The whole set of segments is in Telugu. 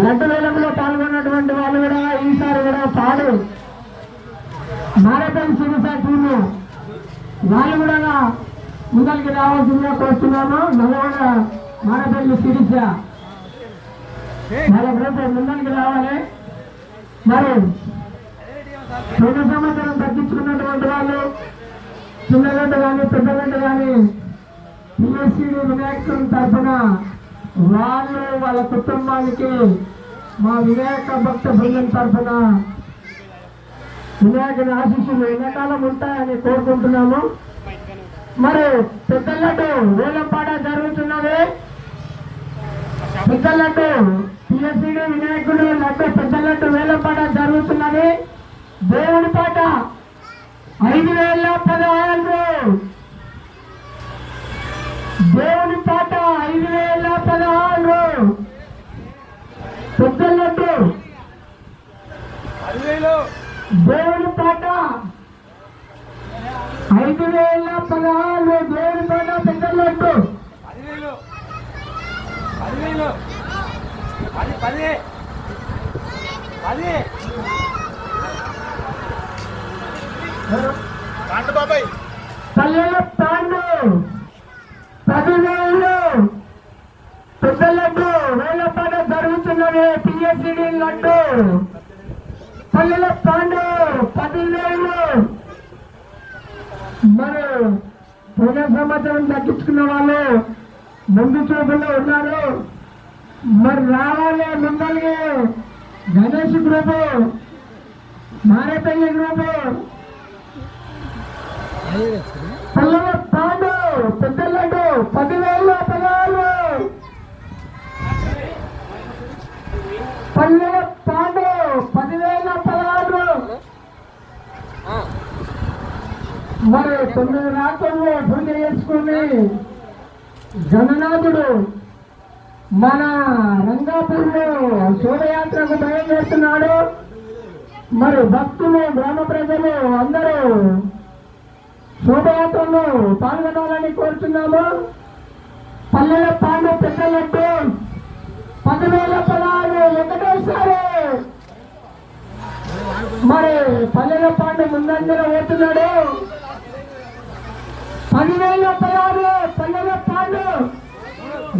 లడ్డు వేలంలో పాల్గొన్నటువంటి వాళ్ళు కూడా ఈసారి కూడా పాడు మారథన్ శిరస టీమ్. వాళ్ళు కూడా ముందరికి రావాల్సిందిగా కోరుతున్నాము. నల్లగొండ మారపల్లి సిరిస. వాళ్ళ గ్రూప్ ముందరికి రావాలి మరి పోయిన సంవత్సరం తగ్గించుకున్నటువంటి వాళ్ళు చిన్నగంట కానీ పెద్దగంట కానీ పిఎస్సిడి వినాయకుని తరఫున వాళ్ళు వాళ్ళ కుటుంబానికి మా వినాయక భక్త బృందం తరఫున వినాయకుని ఆశీస్సులు ఎంతకాలం ఉంటాయని కోరుకుంటున్నాము. మరి పెద్దలడ్డు వేలంపాడ జరుగుతున్నది. పెద్దలడ్డు పిఎస్సిడి వినాయకుడు లడ్డు పెద్దలడ్డు వేలంపాడ జరుగుతున్నది. దేవుడి పాట ఐదు వేల పదహారు. దేవుని పాట ఐదు వేల పదహారు పెద్దలట్టు దేవుని పాట ఐదు వేల పదహారు పల్లెల పదివేలు. వేల పాట జరుగుతున్నది. పిఎస్సిడి లడ్డు. పల్లెల పాండు పదివేలు. మరి పోయిన సమాచారం దక్కించుకున్న వాళ్ళు ముందు చూపుల్లో ఉన్నారు. మరి రావాలి ముందరికి గణేష్ గ్రూపు మారేపల్లి గ్రూపు. పిల్లల పాండు పెద్దలడ్డు పదివేలు పదహారు పల్లెల పాండు పదివేల పదహారు మరి తొమ్మిది రాత్రుల్లో పూజ చేసుకుని గణనాథుడు మన రంగాపూర్లో శోభయాత్రకు బయలుదేరుతున్నాడు మరి భక్తులు గ్రామ ప్రజలు అందరూ శోభయాత్రలో పాల్గొనాలని కోరుతున్నాము. పల్లెల పాండు పెద్దలట్టు పదివేల పదహారు వెంకటేశ్వరి. మరి పల్లెల పాండు ముందంజర పోతున్నాడు. పదివేల పదహారు పల్లెల పాలు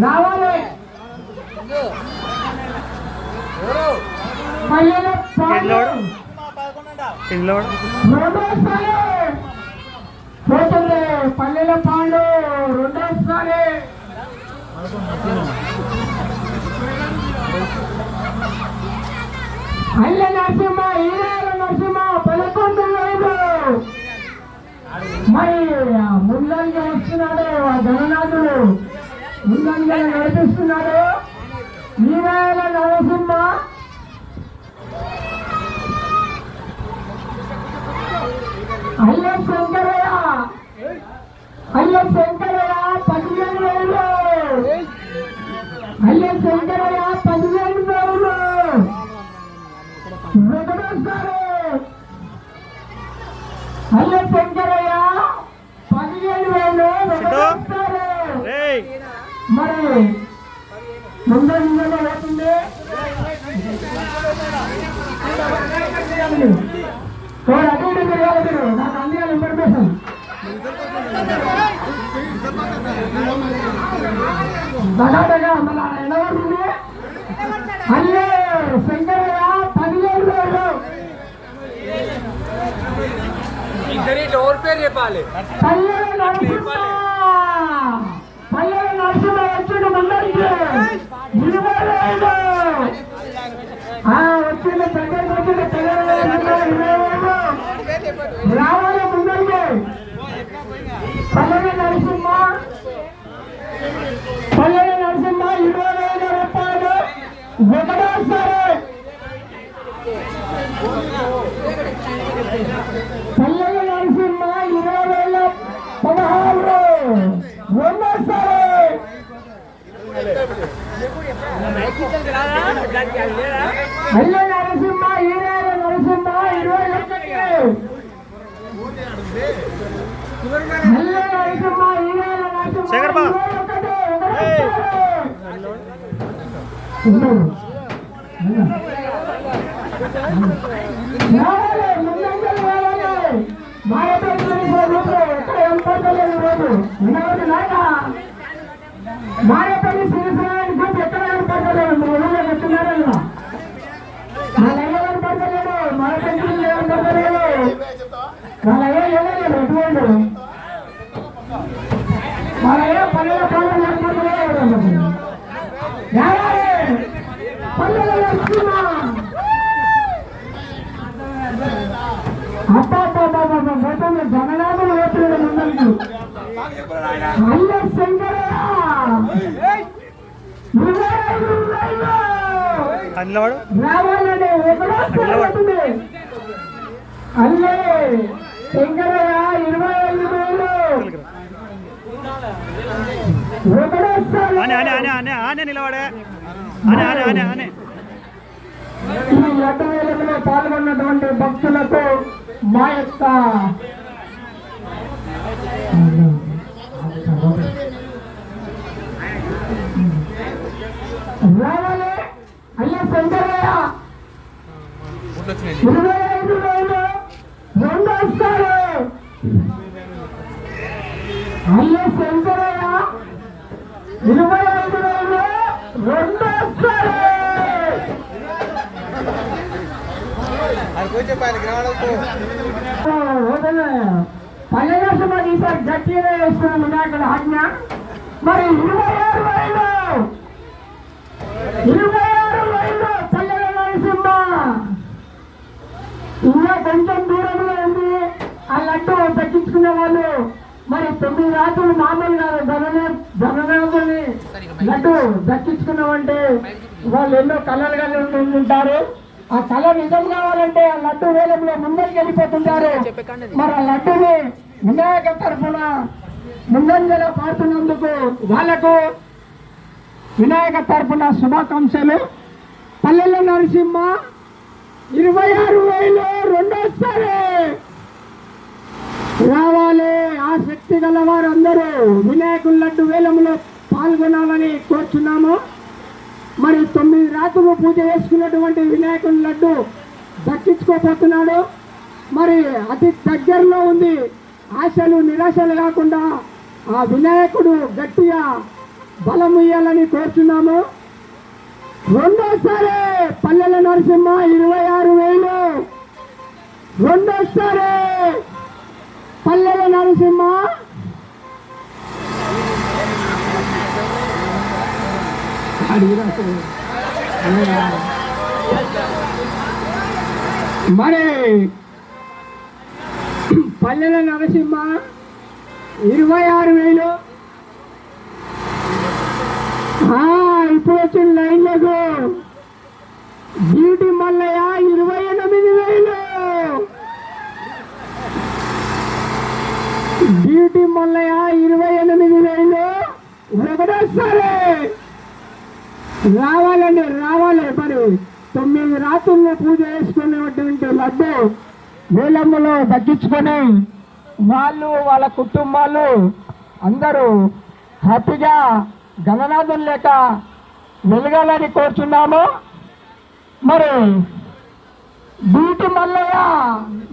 రావాలి. పల్లెల పాలు రెండోసారి. పోతుంది. పల్లెల పాలు రెండోసారి. అల్లె నరసింహ. నడిపిస్తున్నాడో ఆ గణనాథుడు ముందంగా నడిపిస్తున్నాడో. ఈరాల నరసింహ. అయ్య శంకరయ్య. అయ్య శంకరయ్య పదిహేను వేలు. అయ్య శంకరయ్య పదిహేను వేలు. వెంకటేశ్వరు అయ్య శంకరయ్య పదిహేను వేలు వెంకటేశ్వరు మరి ముందు ముందులో పోతుంది ఓ అటు ఇటు తిరగాలి మీరు నాకు అందియాలి ఇన్ఫర్మేషన్ దగాదగా మళ్ళా ఎండబడుతుంది. అల్లే శంకరయ్య పదిహేను వేలు ఇద్దరి డోర్ పేరు చెప్పాలి. నరసింహ పల్లెల నరసింహ వచ్చిన ముందరికి ఇరవై వేలు ఆ, వచ్చింది దగ్గరికి వచ్చింది పిల్లలు ఇరవై వేలు రావాలి ముందరికి పల్లెల నరసింహ మళ్ళీ నరసింహ ఈ నెల నరసింహ ఇరవై ఒకటి మళ్ళీ నరసింహ ఈ నరసింహ ఇరవై ఒకటి జననామం వేస్తున్నాడు అందరూ రావాలనే అల్లే. శంకరయ్య ఇరవై ఐదు వేలు ఈ రథవేలంలో పాల్గొన్నటువంటి భక్తులకు మా యొక్క రావాలి. అయ్యా శంకరయ్య. ఇరవై ఐదు వేలు రెండు వస్తారు అయ్యా శంకరయ్య. ఇరవై ఐదు వేలు రెండు వస్తారు పల్లెదర్శనం ఈసారి గట్టిగా వేస్తున్నాం వినాయకుడు ఆజ్ఞ. మరి ఇరవై ఆరు వేలు ఇరవై ఆరు వేలు పల్లెల నరసింహ ఇంకా కొంచెం దూరంలో ఉంది ఆ లడ్డు దక్కించుకునే వాళ్ళు మరి తొమ్మిది రాత్రులు మామూలుగా ధననాథుని నటు దక్కించుకున్నామంటే వాళ్ళు ఎన్నో కళలుగా ఉంటారు. ఆ కళ నిజం కావాలంటే ఆ లడ్డు వేలంలో ముందరికి వెళ్ళిపోతుంటారు. మరి ఆ లడ్డుని వినాయక తరఫున ముందంజలో పాడుతున్నందుకు వాళ్ళకు వినాయక తరఫున శుభాకాంక్షలు. పల్లెల నరసింహ ఇరవై ఆరు వేలు రెండోసారి రావాలి. శక్తి గల వారందరూ వినాయకుల లడ్డు వేలములో పాల్గొనాలని కోరుచున్నాము. మరి తొమ్మిది రాత్రులు పూజ చేసుకున్నటువంటి వినాయకుని లడ్డు దక్కించుకోపోతున్నాడు మరి అతి దగ్గరలో ఉంది. ఆశలు నిరాశలు కాకుండా ఆ వినాయకుడు గట్టిగా బలం ఇయ్యాలని కోరుచున్నాము. రెండోసారి పల్లెల నరసింహ ఇరవై ఆరు వేలు. రెండోసారి పల్లెల నరసింహ అడిగిరా మరి పల్లెల నరసింహ ఇరవై ఆరు వేలు ఇప్పుడు వచ్చిన లైన్లకు. బ్యూటీ మల్లయ్య ఇరవై ఎనిమిది వేలు బ్యూటీ మల్లయ్య ఇరవై ఎనిమిది వేలు ఒకటోసారి రావాలండి రావాలి. మరి తొమ్మిది రాత్రుల్లో పూజ చేసుకునేటువంటి లడ్డు వేలమ్మలో దక్కించుకొని వాళ్ళు వాళ్ళ కుటుంబాలు అందరూ హ్యాపీగా గణనాథులు లేక వెలగాలని కోరుచున్నాము. మరి బీటి మల్లయ్య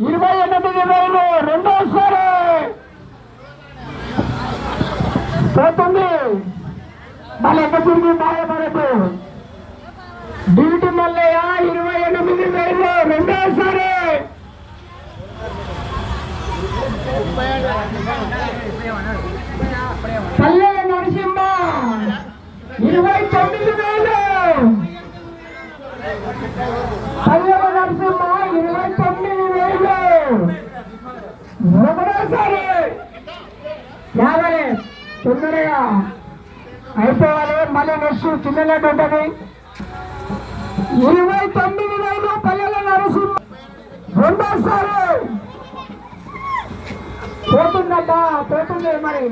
ఇరవై ఎనిమిది వేలు రెండోసారి పోతుంది. మళ్ళీ ఎక్క తిరిగి బాధపడదు బీటి మల్లయ్య ఇరవై ఎనిమిది వేలు రెండోసారి పల్లెల నరసింహ ఇరవై తొమ్మిది వేలు పల్లెల నరసింహ ఇరవై తొమ్మిది వేలు ఒకటోసారి రావాలి తొందరగా అయిపోవాలి. మళ్ళీ నెక్స్ట్ చిన్న ఉంటుంది. ఇరవై తొమ్మిది వేల పల్లెల నరసింహ రెండోసారి. పోతుందట పోతుంది మరి.